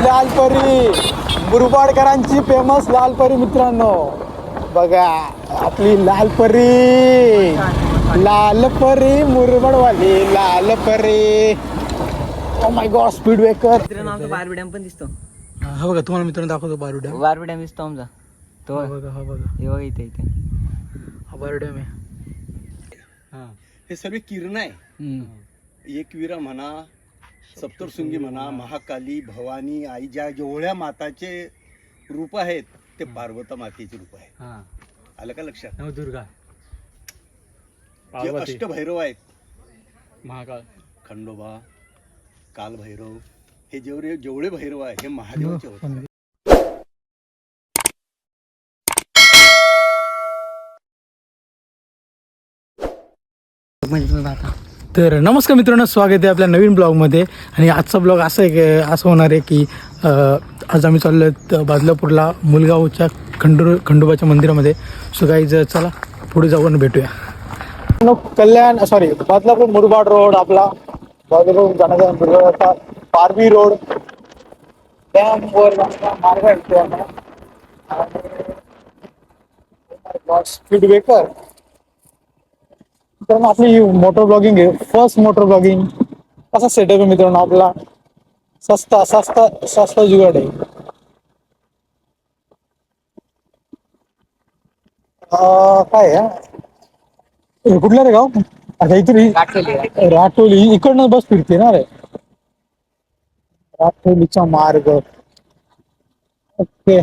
Lalpari. मुरबाडकरांची famous Lalpari मित्रांनो. बघा आपली Lalpari. Lalpari मुरबडवाली Lalpari. Oh my god speed breaker मित्रांनो आमचा बारबी डॅम पण दिसतो. हा बघा तुम्हाला मित्रांनो दाखवतो बारू डॅम बारबी डॅम दिसतो आमचा. तो हा बघा हा बघा. हे बघा इथे इथे. हा बारू डॅम आहे. हे. सर्व किरण आहे. हम्म. एकविरा म्हणा सप्तशृंगी म्हणा महाकाली भवानी आई ज्या जेवढ्या माताचे रूप आहेत ते पार्वता मातेचे रूप आहे आलं का लक्षात? दुर्गा. जे अष्टभैरव आहेत. महाकाळ खंडोबा कालभैरव हे जेवढे जेवढे भैरव आहे हे महादेवाचे होते. तर नमस्कार मित्रांनो स्वागत आहे आपल्या नवीन ब्लॉगमध्ये. आणि आजचा ब्लॉग असं आहे असं होणार आहे की आज आम्ही चाललो आहेत बादलापूरला मुलगावच्या खंडू खंडोबाच्या मंदिरामध्ये. सो काही चला पुढे जाऊन भेटूया. कल्याण सॉरी बादलापूर मुरबाड रोड आपला. बादलापूर जाण्याचा पारवी रोड. डॅम मार्ग आहे मित्रांनो आपली मोटर ब्लॉगिंग आहे. फर्स्ट मोटर ब्लॉगिंग कसा सेटअप आहे मित्रांनो आपला? सस्ता सस्ता सस्ता जुगाड आहे. काय आहे कुठलं रे गाव? अच्छा इथे राठोली. इकडनं बस फिरते ना रे. राठोलीचा मार्ग. ओके.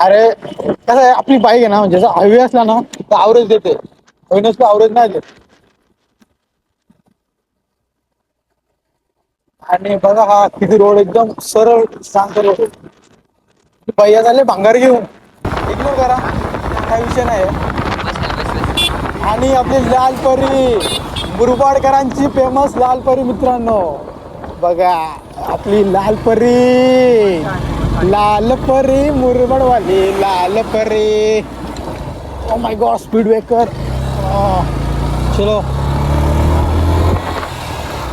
अरे कसं आहे आपली बाईक आहे ना म्हणजे जसं हायवे असला ना तर आवरेज देते. नसतो आवरेज नाही देत. आणि बघा हा किती रोड एकदम सरळ शांत रोड भैया झाले भांगार घेऊन. इग्नोर करा काही विषय नाही. आणि आपली लालपरी मुरबाडकरांची फेमस लालपरी मित्रांनो. बघा आपली लालपरी. लालपरी लाल Lalpari oh my god speed breaker चलो.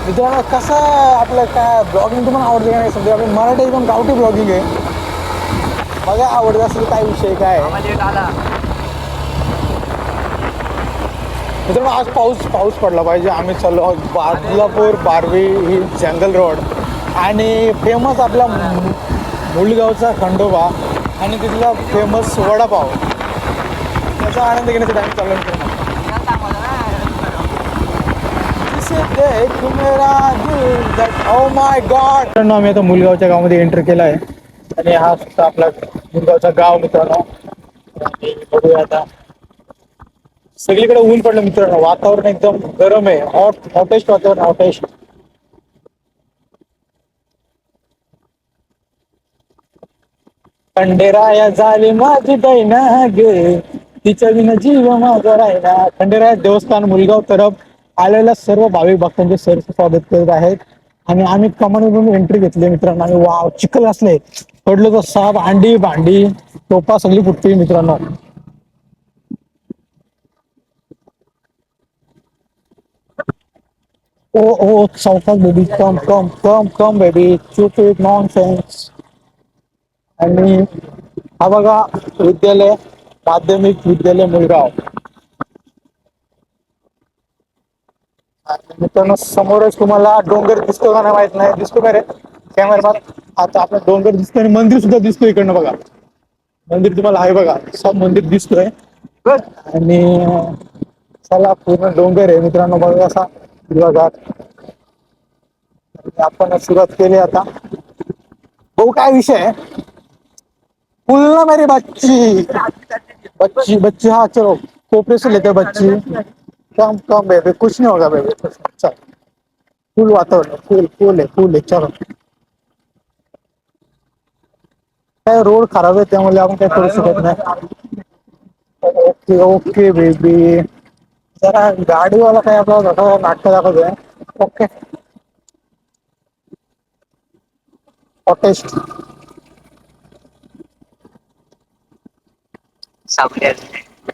मित्रांनो कसं आपलं काय ब्लॉगिंग तुम्हाला आवडते का नाही? सध्या आपली मराठी एकदम गावठी ब्लॉगिंग आहे. बघा आवडत असेल काय विषय काय? मित्रांनो आज पाऊस पाऊस पडला पाहिजे. आम्ही चाललो आहोत बादलापूर बारवी ही जंगल रोड. आणि फेमस आपला मुलगावचा खंडोबा आणि तिथला फेमस वडापाव. त्याचा आनंद घेण्यासाठी आम्ही चालू करणार मित्रांनो. आम्ही आता मुलगावच्या गावामध्ये एंटर केला आहे आणि हा सुद्धा आपला मुलगावचा गाव मित्रांनो. बघूया आता. सगळीकडे ऊन पडलं मित्रांनो. वातावरण एकदम गरम आहे. हॉट हॉटेस्ट वातावरण हॉटेस्ट खंडेराया झाली माझी दैना गे तिच्या विना जीव माझा राहिला. खंडेराया देवस्थान मुलगाव तरफ आलेल्या सर्व भाविक भक्तांचे सर स्वागत करत आहेत. आणि आम्ही कमानीतून एंट्री घेतली मित्रांनो. आणि वाव चिखल असले. पडलो तर साप अंडी भांडी टोपा सगळी फुटते मित्रांनो. ओ ओ सावकाश baby come come come come baby चुप इट नॉन सेन्स आणि हा बघा विद्यालय माध्यमिक विद्यालय मुलगाव. मित्रांनो समोरच तुम्हाला डोंगर दिसतो का नाही माहीत नाही. दिसतो का रे? कॅमेरा आता आपला डोंगर दिसतोय आणि मंदिर सुद्धा दिसतोय इकडनं बघा. मंदिर तुम्हाला आहे बघा. सब मंदिर दिसतोय. आणि चला पूर्ण डोंगर आहे मित्रांनो बघा असा विभागात आपण सुरुवात केली आता. भाऊ काय विषय आहे? फुलना मेरी बच्ची। बच्ची बच्ची हाँ चलो कोपरे से लेते बच्ची। कम कम बेबी कुछ नहीं होगा बेबी चल। फुल वातावरण है, फुल फुल है फुल है चलो। काय रोड खराब आहे त्यामुळे आपण काय करू शकत नाही ओके ओके बेबी जरा गाडीवाला काय आपला जरा नाटक दाखवतोय ओके।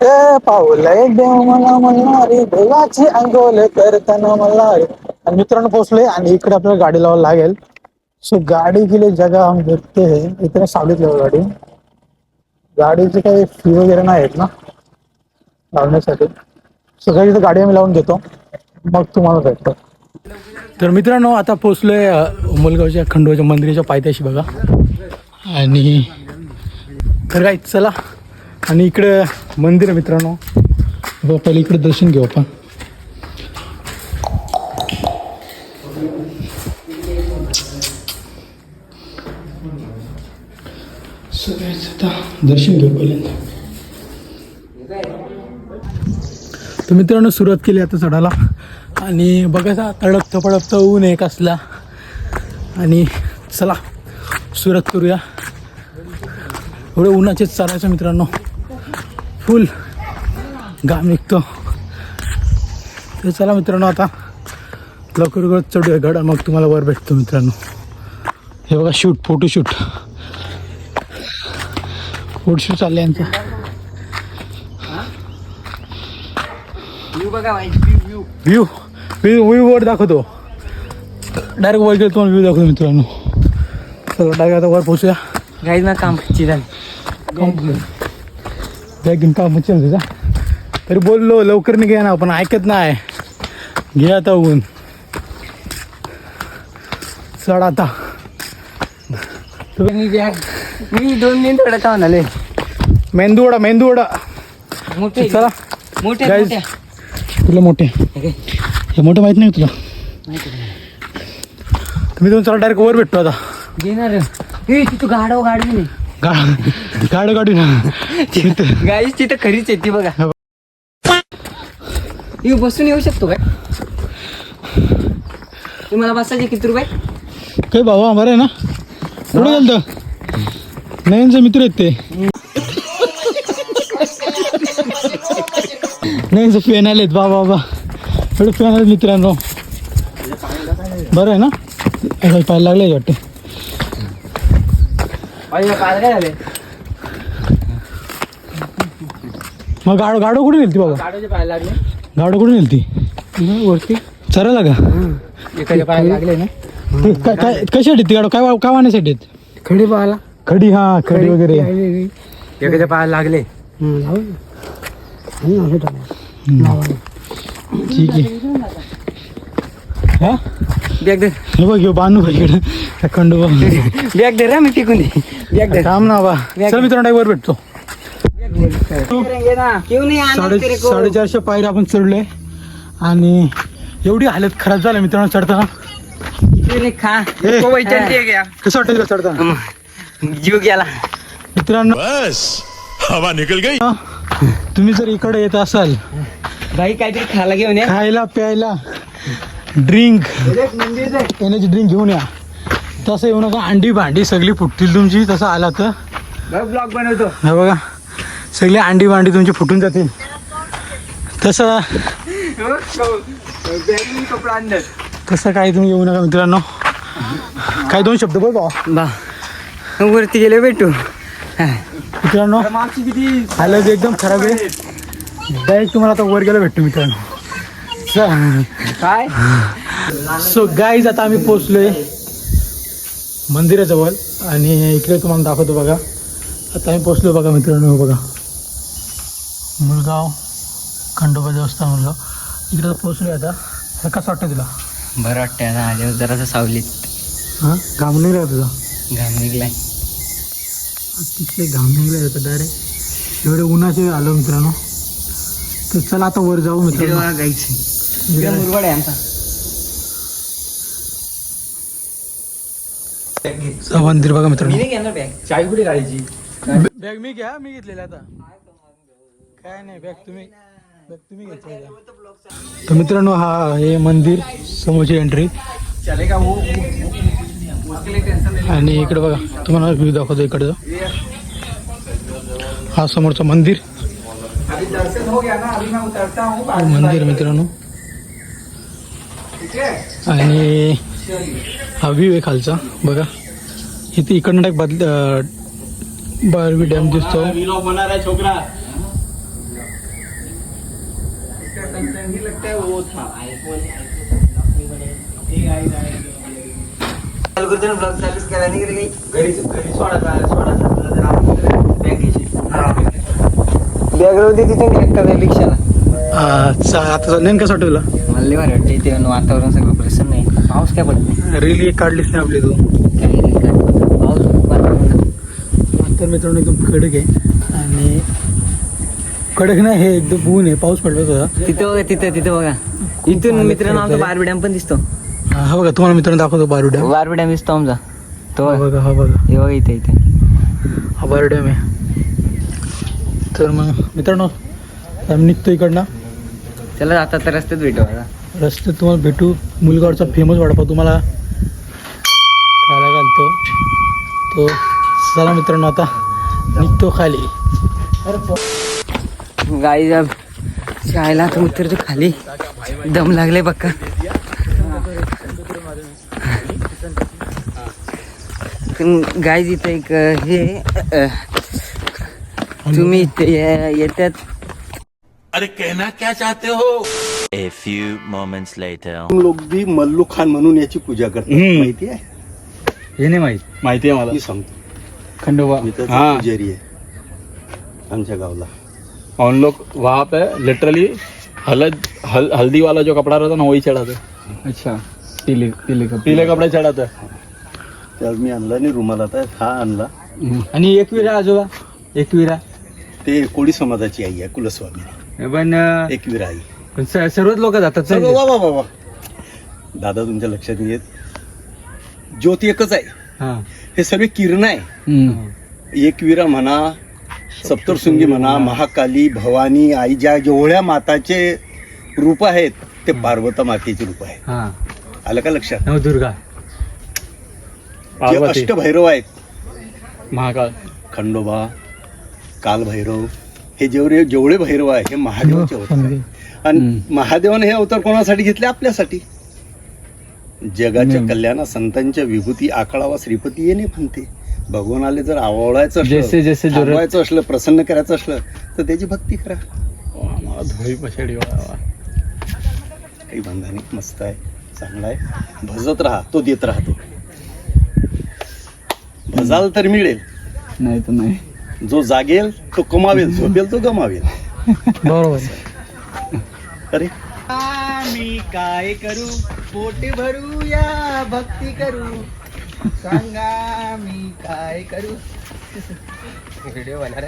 ए पाऊल देव मला म्हणणारी देवाची अंगोल करताना मला आणि मित्रांनो पोहोचलोय आणि इकडे आपल्याला गाडी लावायला लागेल. सो गाड़ी के लिए जगह हम देखते हैं. इतने सावलीत लावू गाडी. गाडीची काही फी वगैरे नाही आहेत ना? लावण्यासाठी. सो काही इथं गाडी आम्ही लावून घेतो मग तुम्हाला भेटतो. तर मित्रांनो आता पोचलोय अ, उमलगावच्या खंडोबाच्या मंदिराच्या पायथ्याशी बघा. आणि तर काय चला. आणि इकडे मंदिर आहे मित्रांनो. बघा पहिले इकडे दर्शन घेऊ आपण. दर्शन घेऊ पहिल्यांदा. तर मित्रांनो सुरुवात केली आता चढायला. आणि बघा तडकतं पडकतं ऊन एक असला आणि चला सुरुवात करूया. एवढे उन्हाचेच चालायचं मित्रांनो. फुल घाम निघतो. तर चला मित्रांनो आता लवकर लवकर चढूया गड मग तुम्हाला वर भेटतो मित्रांनो. हे बघा शूट फोटोशूट फोटोशूट चालले यांचं. व्ह्यू व्ह्यू व्ह्यू वर दाखवतो. डायरेक्ट वर गेलो तुम्हाला व्ह्यू दाखवतो मित्रांनो. चला डायरेक्ट आता वर पोचूया गाईज ना काम झाली बॅग घेऊन काम मच्छी तुझा तरी बोललो लवकर नाही घ्या ना पण ऐकत नाही. घे आता ऊन. चढ आता. मी बॅग मी दोन थोडं का म्हणाले? मेंदू वडा मेंदू वडा मोठे. चला. मोठे Guys. मोठे. तुला मोठे. हे काय? हे मोठं माहीत नाही का तुला? माहिती तुम्ही दोन चला डायरेक्ट वर भेटतो आता? घेणार तिथं गाडव गाडी नाही. गाडी गाडी ना. गाईच तिथं खरीच येते बघा. येऊ बसून येऊ शकतो काय? तुम्हाला बसायचे किती रुपये? काय बाबा बरं आहे ना? कुठे गेलं नयनचे मित्र आहेत ते. नयनचे फॅन आलेत बाबा बाबा एवढे फॅन आले मित्रांनो. बरं आहे ना? पाय लागले वाटते. काय झाले? मग गाडो गाडो कुठे नेलती बाबा? गाडोचे पाय लागले. गाडो कुठे नेलती वरती. चरायला का? एखाद्या पाय लागले ना. ते काय काय कशासाठी ती गाडो? काय काय वाहण्यासाठी आहेत? खडी पाहायला खडी हा खडी वगैरे. एखाद्या पाय लागले. ठीक आहे. हा? बॅग दे. हे बघ ह्यो बानू इकडे? खंडोबा बॅग दे रे मी टिकून दे. बॅग दे. थांब ना बा. चल मित्रांनो वर भेटतो क्यों नहीं आना साडे तेरे को साडेचारशे पायऱ्या आपण चढलोय. आणि एवढी हालत खराब झाली मित्रांनो चढताना. कसं वाटेल का चढताना? जीव गेला. मित्रांनो बस. हवा निकल गई. तुम्ही जर इकडे येत असाल भाई काहीतरी खायला घेऊन खायला प्यायला. ड्रिंक एनर्जी ड्रिंक घेऊन या. तसं येऊ नका. अंडी भांडी सगळी फुटतील तुमची. तसं आला तर. ब्लॉग बनवतो. हे बघा. सगळी अंडी भांडी तुमची फुटून जातील. तसं तसं काही तुम्ही येऊ नका मित्रांनो. काय दोन शब्द बोल भावा. बा. वरती गेले भेटू. मित्रांनो हालत एकदम खराब आहे. डायरेक्ट तुम्हाला आता वर गेला भेटतो मित्रांनो. काय? सो गाईज आता आम्ही पोचलोय मंदिराजवळ आणि इकडे तुम्हाला दाखवतो बघा. आता आम्ही पोचलो बघा मित्रांनो हे बघा. मुलगाव खंडोबा देवस्थान म्हणलं. इकडे पोचलोय आता. हे कसं वाटतं तुला? बरं वाटतंय आता आल्यावर जरासं सावलीत. हां? घाम निघला तुझा? घाम निघलाय. अतिशय घाम निघला होता डायरेक्ट एवढे उन्हाचे आलो मित्रांनो. तर चला आता वर जाऊ मित्रांनो. गाईची मुरगड आहे आमचा. मंदिर बघा मित्रांनो. मी नाही घेणार बॅग चावी कुठे गाडीची बॅग मी घ्या मी घेतलेला आता. काय नाही बॅग तुम्ही बॅग तुम्ही घेतलेला तर मित्रांनो हा हे मंदिर समोरची एंट्री चले का वो आणि इकडे बघा तुम्हाला व्ह्यू दाखवतो इकडचं. हा समोरचं मंदिर. दर्शन हो गया ना अभी मैं उतरता हूँ हे मंदिर मित्रांनो. आणि हा व्ह्यू आहे खालचा बघा. इथे इकडनं टाक बदल बारवी डॅम दिसतो. बॅकग्राऊंड तिथे रिॲक्टर आहे रिक्षाला. आता नेमकं कसं वाटलं मला लय भारी वाटते इथे वातावरण सगळं प्रसन्न आहे. पाऊस काय पडत नाही रील एक काढलीच नाही आपली तू? काही नाही काय पाऊस वातावरण तर मित्रांनो एकदम कडक आहे. आणि कडक नाही हे एकदम ऊन आहे. पाऊस पडला होता तिथं बघा तिथं तिथं बघा. इथून मित्रांनो आमचा खेळतोय. बारबी डॅम पण दिसतो. हा बघा तुम्हाला मित्रांनो दाखवतो बारू डॅम. बारबी डॅम दिसतो आमचा. तो हा बघा. बघा हा बघा. हे बघा इथे इथे. हा बारू डॅम आहे. तर मग मित्रांनो आम्ही निघतो इकडनं. चला आता तर रस्त्यात भेटू. आता रस्त्यात तुम्हाला भेटू. मुलगावचा फेमस वडापाव तुम्हाला खायला घालतो. तो चला मित्रांनो आता निघतो खाली. गाई जब शाळेला आता उतरतो खाली. दम लागले पक्का. गाय इथं एक हे तुम्ही येत्यात अरे कहना क्या चाहते हो? A few moments later. लोक बी मल्लू खान म्हणून याची पूजा करतात. हम्म. माहिती आहे? हे नाही माहीत. माहिती आहे मला? मी सांगतो. खंडोबा. मी तर हाँ. पुजारी आहे. आमच्या गावला. और लोग वहाँ पे लिटरली हलद हल, हल्दी वाला जो कपड़ा रहता ना वही चढ़ाते. अच्छा. पीले पीले कपड़े. पीले कपड़े चढ़ाते. तर मी आणला नाही रुमाल आता हा आणला. आणि एकविरा आजोबा. एकविरा ते कोळी समाजाची आई आहे कुलस्वामी. पण एकवीर आई. पण स- सर्वच लोक जातात सर्व वा वा वा वा. दादा तुमच्या लक्षात नाही येत. ज्योत एकच आहे. हा. हे सर्व किरण आहे. एकविरा म्हणा सप्तशृंगी म्हणा महाकाली भवानी आई ज्या जेवढ्या माताचे रूप आहेत ते पार्वता मातेचे रूप आहे हा. आलं का लक्षात? नवदुर्गा जे पार्वती. अष्टभैरव आहेत. महाकाल. खंडोबा कालभैरव हे जेवढे जेवढे भैरव आहे हे महादेवाचे अवतार आहे आणि महादेवाने हे अवतार कोणासाठी घेतले? आपल्यासाठी. जगाच्या कल्याणा संतांच्या विभूती आकळावा श्रीपती येणे म्हणते भगवानाले जर आवडायचं असलं प्रसन्न करायचं असलं तर त्याची भक्ती करा. काही बंधा नाही मस्त आहे चांगला आहे. भजत राहा तो देत राहतो. भजाल तर मिळेल. नाही तर नाही. जो जागेल तो कमावेल झोपेल तो गमावेल. बरोबर. अरे. मी काय करू? पोट भरू या भक्ती करू. सांगा मी काय करू? व्हिडिओ बनणार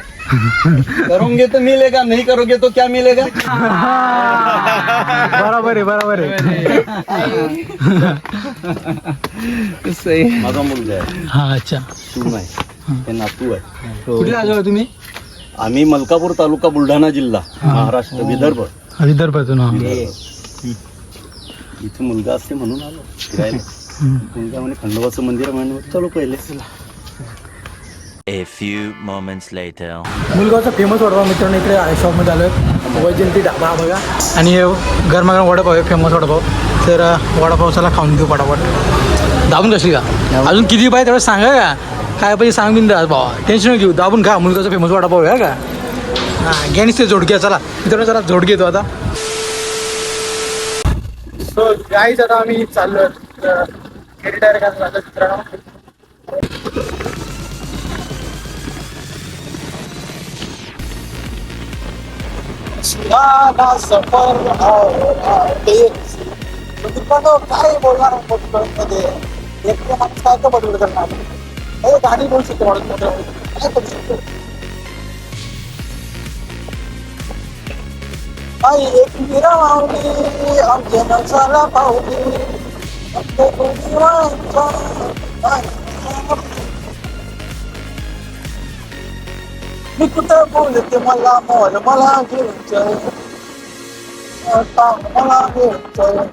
करोगे तो मिलेगा नहीं करोगे तो क्या मिलेगा? बरोबर आहे बरोबर आहे. माझा मुलगा आहे. हा अच्छा. तू नाही हे. नातू आहे. कुठले आजोबा तुम्ही? आम्ही मलकापूर तालुका बुलढाणा जिल्हा महाराष्ट्र विदर्भ. विदर्भातून हा इथे मुलगा असते म्हणून आलो. फिरायला. मुलगा म्हणे खंडोबाचं मंदिर आहे म्हणे. चलो पहिले. A few moments later. मुलगावचा फेमस वडापाव मित्रांनो इकडे शॉपमध्ये आलो आहे वैजंती डाबा हा बघा. आणि हे गरमागरम वडापाव आहे फेमस वडापाव. तर अ, वडापाव चला खाऊन घेऊ पटापट. दाबून कशी का? अजून किती पाहिजे तेवढं सांगा का? काय पाहिजे सांग द्या भावा. टेन्शन घेऊ. दाबून खा. मुलगाचा फेमस वडापाव आहे का? हां घ्यानीच ते जोडक्या चला. मित्रांनो चला जोड घेतो आता. सो गाईच आता आम्ही चाललो मित्रांनो. सफर काय बोलणार मध्ये? एक माणूस काय तर बदल करणार? हे गाणी बोलू शकतो माणूस काय करू शकतो आई एक मिरा मावली आमच्या नसाला पावली आमच्या गोडीवांचा मी कुठं बोलते मला मोल मला घेऊन मला घेऊन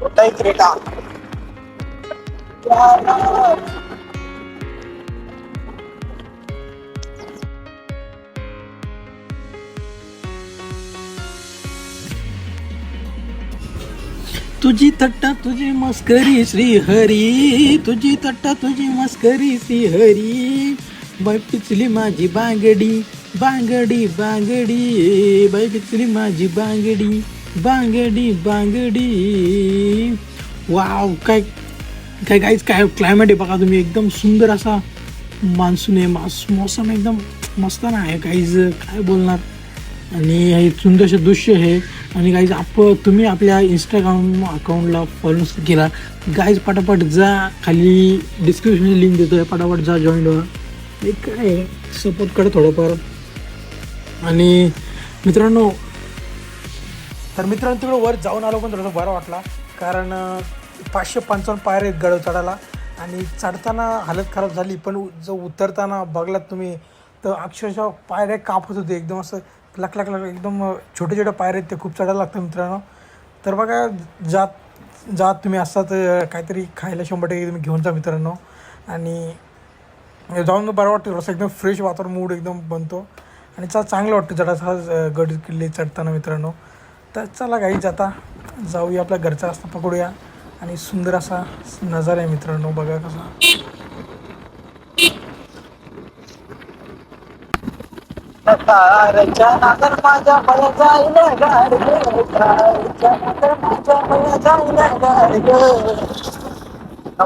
कुठे क्रीडा तुझी तट्टा तुझी मस्करी श्री हरी तुझी तट्टा तुझी मस्करी श्री हरी बाय पिचली माझी बांगडी बांगडी बांगडी. बाय पिचली माझी बांगडी बांगडी बांगडी. वाव काय काय काहीच काय क्लायमेट आहे बघा तुम्ही. एकदम सुंदर असा मान्सून आहे. मास मौसम एकदम मस्त ना आहे काहीच काय बोलणार? आणि हे सुंदरसे दृश्य हे आणि गाईज आप तुम्ही आपल्या इंस्टाग्राम अकाउंटला फॉलो केला. गाईज पटापट जा खाली डिस्क्रिप्शन लिंक देतो आहे पटापट जा जॉईन व्हा एक काय सपोर्ट करा थोडंफार. आणि मित्रांनो तर मित्रांनो तिकडं वर जाऊन आलो पण थोडंसं बरं वाटला. कारण पाचशे पंचावन्न पायऱ्या आहेत गड चढायला. आणि चढताना हालत खराब झाली पण जो उतरताना बघलात तुम्ही तर अक्षरशः पायऱ्या कापत होते. एकदम असं लक लक लक एकदम छोटे छोटे पायऱ्या आहेत ते खूप चढायला लागतं मित्रांनो. तर बघा जात जात तुम्ही असतात काहीतरी खायला शंभर टक्के तुम्ही घेऊन जा मित्रांनो. आणि जाऊन बरं वाटतं थोडंसं एकदम फ्रेश वातावरण मूड एकदम बनतो. आणि चा चांगलं वाटतं चढायचा गड किल्ले चढताना मित्रांनो. तर चला काही जाता जाऊया आपल्या घरचा रस्ता पकडूया. आणि सुंदर असा नजारा आहे मित्रांनो बघा कसा. कारच्या माझ्या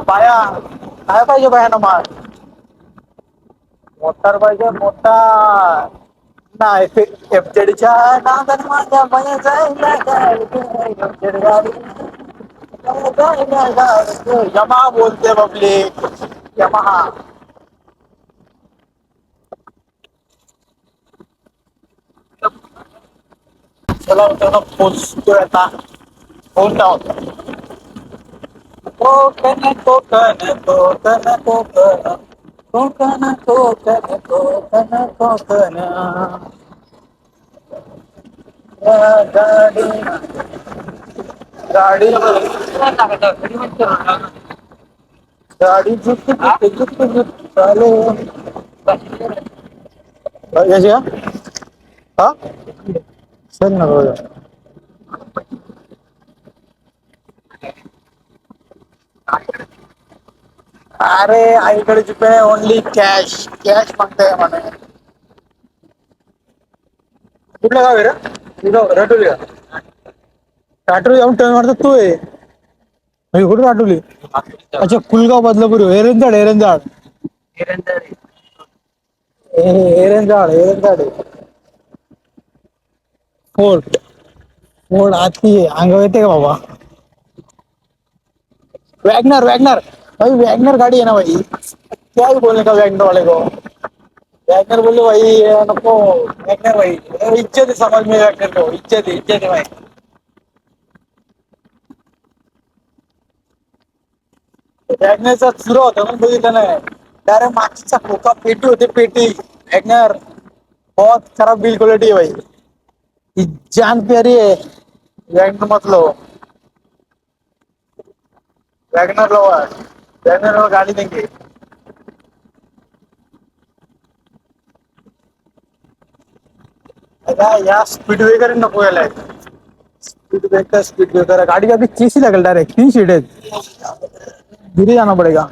बाया काय पाहिजे बाया ना मोटार पाहिजे मोटार. नाही एफजेडच्या नागर माझ्या बळ्या जाईल गाड यमा बोलते बाबली. यमहा चला मित्रांनो पोचतोय आता. फोन होता. कोकण कोकण कोकण कोकण. कोकण कोकण कोकण कोकण. या गाडी. गाडी. गाडी झुक झुक झुक झुक चालू. याची का हा? चल ना बघा अरे आईकडे जिथे ओनली कॅश कॅश मागताय म्हणे कुठलं गाव आहे रे? तुझं राटोली का राटोली जाऊन टर्न मारतात तू आहे म्हणजे कुठं राटोली अच्छा कुलगाव बदलापूर. एरंजाड एरंजाड एरंजाड एरंजाड फोर्ट फोर्ट आती आहे अंगावर येते का बाबा वॅगनर वॅगनर भाई वॅगनर गाड़ी आहे ना भाई क्या ही बोलने का वॅगनर वाले को वैगनर बोले भाई नको वैगनर भाई इच्छा इज्जत है समझ में वैगनर को इज्जत है इज्जत है भाई वॅगनरचा चुरा होता म्हणून बघितलं नाही डायरेक्ट मागचा खोका पेटी होती पेटी वॅगनर बहुत खराब बिल क्वालिटी आहे भाई ఈ జాన్ పేరి వ్యాగనర్లో వ్యాగనర్లో వ్యాగనర్లో గాలి దింగి या स्पीड ब्रेकर नको यायला स्पीड ब्रेकर स्पीड ब्रेकर गाडी का भी किसी लागेल डायरेक्ट तीन सीट आहेत धीरे जाना पडेगा।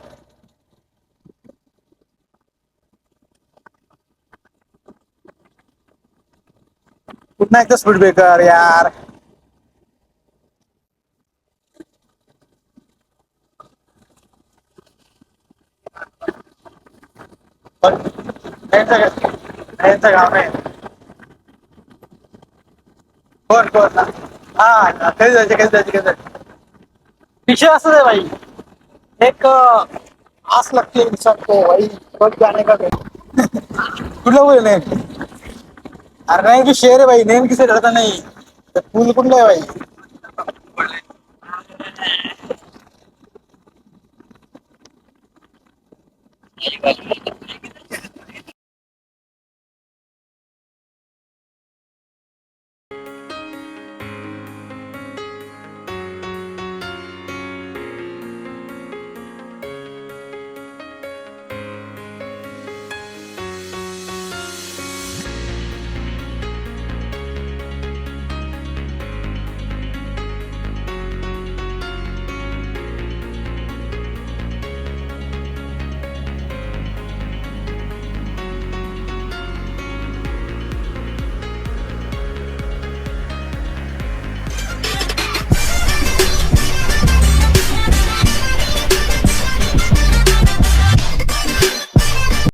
पुन्हा एकदा स्पीड ब्रेकर यार. त्यांचं गाव नाही कोण कोण? हा कधी जायचे कधी जायचे कधी जायचे? विषय आहे भाई. एक आस लगती इंसान को भाई. कब जाने का? कुठलं बोल नाही अरे नाही की शेर आहे भाई नेम किसे डरता नाही ते पूल कुठलं आहे भाई